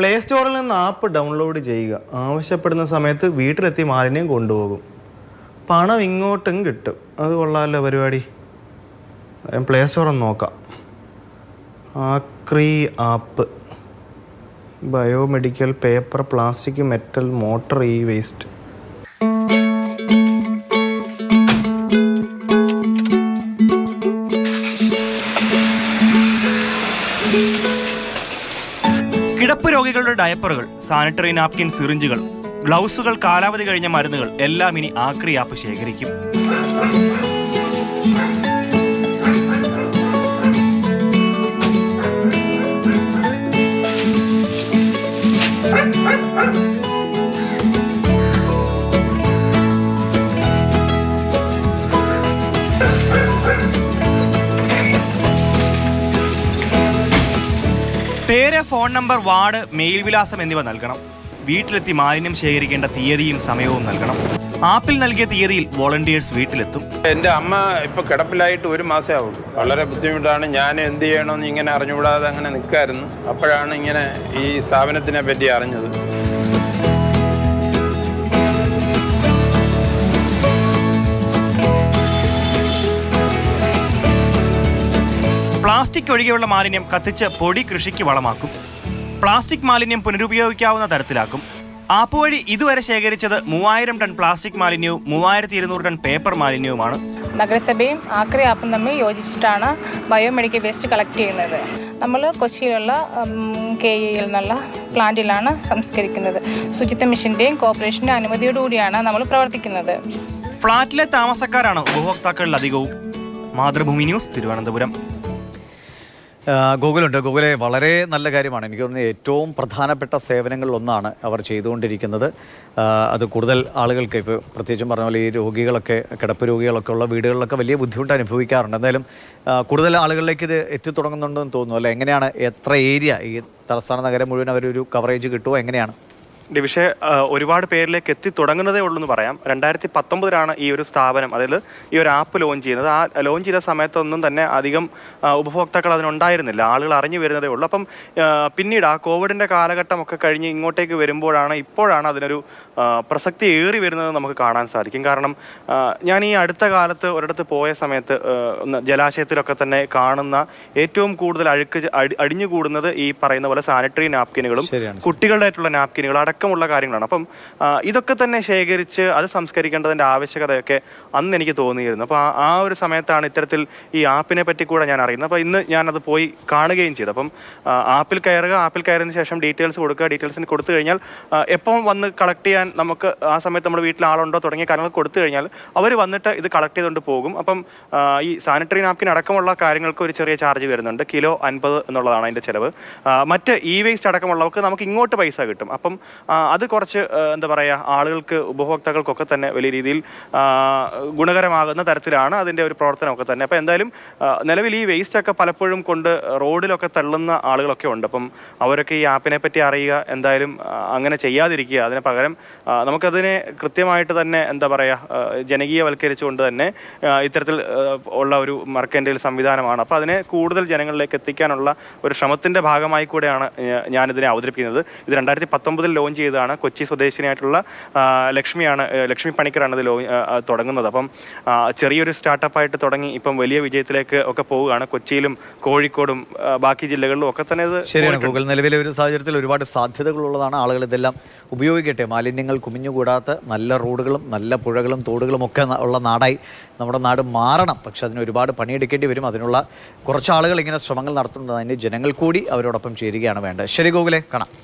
Play സ്റ്റോറിൽ നിന്ന് app download ചെയ്യുക. ആവശ്യപ്പെടുന്ന സമയത്ത് വീട്ടിലെത്തി മാലിന്യം കൊണ്ടുപോകും. പണം ഇങ്ങോട്ടും കിട്ടും. അത് കൊള്ളാമല്ലോ പരിപാടി. പ്ലേ സ്റ്റോർ ഒന്ന് നോക്കാം. Aakri app biomedical paper plastic metal motor E waste രോഗികളുടെ ഡയപ്പറുകൾ സാനിറ്ററി നാപ്കിൻ സിറിഞ്ചുകൾ ഗ്ലൗസുകൾ കാലാവധി കഴിഞ്ഞ മരുന്നുകൾ എല്ലാം ഇനി ആക്രി ആപ്പ് ശേഖരിക്കും. പേര് ഫോൺ നമ്പർ വാർഡ് മെയിൽ വിലാസം എന്നിവ നൽകണം. വീട്ടിലെത്തി മാലിന്യം ശേഖരിക്കേണ്ട തീയതിയും സമയവും നൽകണം. ആപ്പിൽ നൽകിയ തീയതിയിൽ വോളണ്ടിയേഴ്സ് വീട്ടിലെത്തും. എന്റെ അമ്മ ഇപ്പോൾ കിടപ്പിലായിട്ട് ഒരു മാസമേ ആവുള്ളൂ. വളരെ ബുദ്ധിമുട്ടാണ്. ഞാൻ എന്ത് ചെയ്യണമെന്ന് ഇങ്ങനെ അറിഞ്ഞുകൂടാതെ അങ്ങനെ നിൽക്കായിരുന്നു അപ്പോഴാണ് ഇങ്ങനെ ഈ സ്ഥാപനത്തിനെ പറ്റി അറിഞ്ഞത്. പ്ലാസ്റ്റിക് ഒഴികെയുള്ള മാലിന്യം കത്തിച്ച് പൊടി കൃഷിക്ക് വളമാക്കും. പ്ലാസ്റ്റിക് മാലിന്യം പുനരുപയോഗിക്കാവുന്ന തരത്തിലാക്കും. ആപ്പ് വഴി ഇതുവരെ ശേഖരിച്ചത് മൂവായിരം ടൺ പ്ലാസ്റ്റിക് മാലിന്യവും മൂവായിരത്തി ഇരുന്നൂറ് ടൺ പേപ്പർ മാലിന്യവുമാണ്. നഗരസഭയും ആക്രി ആപ്പും തമ്മിൽ യോജിച്ചിട്ടാണ് ബയോമെഡിക്കൽ വേസ്റ്റ് കളക്ട് ചെയ്യുന്നത്. നമ്മൾ കൊച്ചിയിലുള്ള കെ ഇയിൽ നിന്നുള്ള പ്ലാന്റിലാണ് സംസ്കരിക്കുന്നത്. ശുചിത്വ മിഷന്റെയും കോർപ്പറേഷന്റെ അനുമതിയോടുകൂടിയാണ് നമ്മൾ പ്രവർത്തിക്കുന്നത്. ഫ്ളാറ്റിലെ താമസക്കാരാണ് ഉപഭോക്താക്കളിൽ അധികവും. മാതൃഭൂമി ന്യൂസ് തിരുവനന്തപുരം. ഗൂഗിളുണ്ട്. ഗൂഗിളെ വളരെ നല്ല കാര്യമാണ്. എനിക്ക് തോന്നുന്നത് ഏറ്റവും പ്രധാനപ്പെട്ട സേവനങ്ങളിൽ ഒന്നാണ് അവർ ചെയ്തുകൊണ്ടിരിക്കുന്നത്. അത് കൂടുതൽ ആളുകൾക്ക് ഇപ്പോൾ പ്രത്യേകിച്ചും പറഞ്ഞ പോലെ ഈ രോഗികളൊക്കെ കിടപ്പ് രോഗികളൊക്കെ ഉള്ള വീടുകളിലൊക്കെ വലിയ ബുദ്ധിമുട്ട് അനുഭവിക്കാറുണ്ട്. എന്തായാലും കൂടുതൽ ആളുകളിലേക്ക് ഇത് എത്തിത്തുടങ്ങുന്നുണ്ടെന്ന് തോന്നുന്നു. അല്ലെ? എങ്ങനെയാണ് എത്ര ഏരിയ ഈ തലസ്ഥാന നഗരം മുഴുവൻ അവരൊരു കവറേജ് കിട്ടുമോ എങ്ങനെയാണ്? ഡിവിഷെ ഒരുപാട് പേരിലേക്ക് എത്തി തുടങ്ങുന്നതേ ഉള്ളൂ എന്ന് പറയാം. രണ്ടായിരത്തി പത്തൊമ്പതിലാണ് ഈ ഒരു സ്ഥാപനം അതായത് ഈ ഒരു ആപ്പ് ലോഞ്ച് ചെയ്യുന്നത്. ആ ലോഞ്ച് ചെയ്ത സമയത്തൊന്നും തന്നെ അധികം ഉപഭോക്താക്കൾ അതിനുണ്ടായിരുന്നില്ല. ആളുകൾ അറിഞ്ഞു വരുന്നതേ ഉള്ളൂ. അപ്പം പിന്നീട് ആ കോവിഡിന്റെ കാലഘട്ടമൊക്കെ കഴിഞ്ഞ് ഇങ്ങോട്ടേക്ക് വരുമ്പോഴാണ് ഇപ്പോഴാണ് അതിനൊരു പ്രസക്തി ഏറി വരുന്നത് നമുക്ക് കാണാൻ സാധിക്കും. കാരണം ഞാൻ ഈ അടുത്ത കാലത്ത് ഒരിടത്ത് പോയ സമയത്ത് ജലാശയത്തിലൊക്കെ തന്നെ കാണുന്ന ഏറ്റവും കൂടുതൽ അഴുക്ക് അടിഞ്ഞു കൂടുന്നത് അടിഞ്ഞുകൂടുന്നത് ഈ പറയുന്ന പോലെ സാനിറ്ററി നാപ്കിനുകളും. കുട്ടികളുടെ ആയിട്ടുള്ള നാപ്കിനുകൾ അടക്കമുള്ള കാര്യങ്ങളാണ്. അപ്പം ഇതൊക്കെ തന്നെ ശേഖരിച്ച് അത് സംസ്കരിക്കേണ്ടതിന്റെ ആവശ്യകതയൊക്കെ അന്ന് എനിക്ക് തോന്നിയിരുന്നു. അപ്പോൾ ആ- ഒരു സമയത്താണ് ഇത്തരത്തിൽ ഈ ആപ്പിനെ പറ്റി കൂടെ ഞാൻ അറിയുന്നത്. അപ്പോൾ ഇന്ന് ഞാനത് പോയി കാണുകയും ചെയ്തു. അപ്പം ആപ്പിൽ കയറുക ആപ്പിൽ കയറിയതിന് ശേഷം ഡീറ്റെയിൽസ് കൊടുക്കുക ഡീറ്റെയിൽസിന് കൊടുത്തു കഴിഞ്ഞാൽ എപ്പം വന്ന് കളക്ട് ചെയ്യാൻ നമുക്ക് ആ സമയത്ത് നമ്മുടെ വീട്ടിൽ ആളുണ്ടോ തുടങ്ങിയ കാര്യങ്ങൾ കൊടുത്തു കഴിഞ്ഞാൽ അവർ വന്നിട്ട് ഇത് കളക്ട് ചെയ്തുകൊണ്ട് പോകും. അപ്പം ഈ സാനിറ്ററി നാപ്കിൻ അടക്കമുള്ള കാര്യങ്ങൾക്ക് ഒരു ചെറിയ ചാർജ് വരുന്നുണ്ട്. കിലോ അൻപത് എന്നുള്ളതാണ് അതിന്റെ ചിലവ്. മറ്റ് ഇ വേസ്റ്റ് അടക്കമുള്ളവർക്ക് നമുക്ക് ഇങ്ങോട്ട് പൈസ കിട്ടും. അപ്പം അത് കുറച്ച് എന്താ പറയുക ആളുകൾക്ക് ഉപഭോക്താക്കൾക്കൊക്കെ തന്നെ വലിയ രീതിയിൽ ഗുണകരമാകുന്ന തരത്തിലാണ് അതിന്റെ ഒരു പ്രവർത്തനമൊക്കെ തന്നെ. അപ്പോൾ എന്തായാലും നിലവിൽ ഈ വേസ്റ്റൊക്കെ പലപ്പോഴും കൊണ്ട് റോഡിലൊക്കെ തള്ളുന്ന ആളുകളൊക്കെ ഉണ്ട്. അപ്പം അവരൊക്കെ ഈ ആപ്പിനെ പറ്റി അറിയുക എന്തായാലും അങ്ങനെ ചെയ്യാതിരിക്കുക. അതിന് പകരം നമുക്കതിനെ കൃത്യമായിട്ട് തന്നെ എന്താ പറയുക ജനകീയവൽക്കരിച്ചുകൊണ്ട് തന്നെ ഇത്തരത്തിൽ ഉള്ള ഒരു മർക്കന്റെയിൽ സംവിധാനമാണ്. അപ്പോൾ അതിനെ കൂടുതൽ ജനങ്ങളിലേക്ക് എത്തിക്കാനുള്ള ഒരു ശ്രമത്തിന്റെ ഭാഗമായി കൂടെയാണ് ഞാനിതിനെ അവതരിപ്പിക്കുന്നത്. ഇത് രണ്ടായിരത്തി പത്തൊമ്പതിൽ ലോഞ്ച് ചെയ്തതാണ്. കൊച്ചി സ്വദേശിനിയായിട്ടുള്ള ലക്ഷ്മിയാണ് ലക്ഷ്മി പണിക്കറാണ് ഇത് ലോ തുടങ്ങുന്നത്. അപ്പം ചെറിയൊരു സ്റ്റാർട്ടപ്പായിട്ട് തുടങ്ങി. ഇപ്പം വലിയ വിജയത്തിലേക്ക് ഒക്കെ പോവുകയാണ്. കൊച്ചിയിലും കോഴിക്കോടും ബാക്കി ജില്ലകളിലും ഒക്കെ തന്നെ ഇത് ശരിയാണ് ഗൂഗിൾ. നിലവിലെ ഒരു സാഹചര്യത്തിൽ ഒരുപാട് സാധ്യതകളുള്ളതാണ് ആളുകൾ ഇതെല്ലാം ഉപയോഗിക്കട്ടെ. മാലിന്യങ്ങൾ കുമിഞ്ഞുകൂടാത്ത നല്ല റോഡുകളും നല്ല പുഴകളും തോടുകളും ഒക്കെ ഉള്ള നാടായി നമ്മുടെ നാട് മാറണം. പക്ഷെ അതിന് ഒരുപാട് പണിയെടുക്കേണ്ടി വരും. അതിനുള്ള കുറച്ച് ആളുകൾ ഇങ്ങനെ ശ്രമങ്ങൾ നടത്തുന്നത് അതിന് ജനങ്ങൾ കൂടി അവരോടൊപ്പം ചേരുകയാണ് വേണ്ടത്. ശരി ഗോകുലെ കാണാം.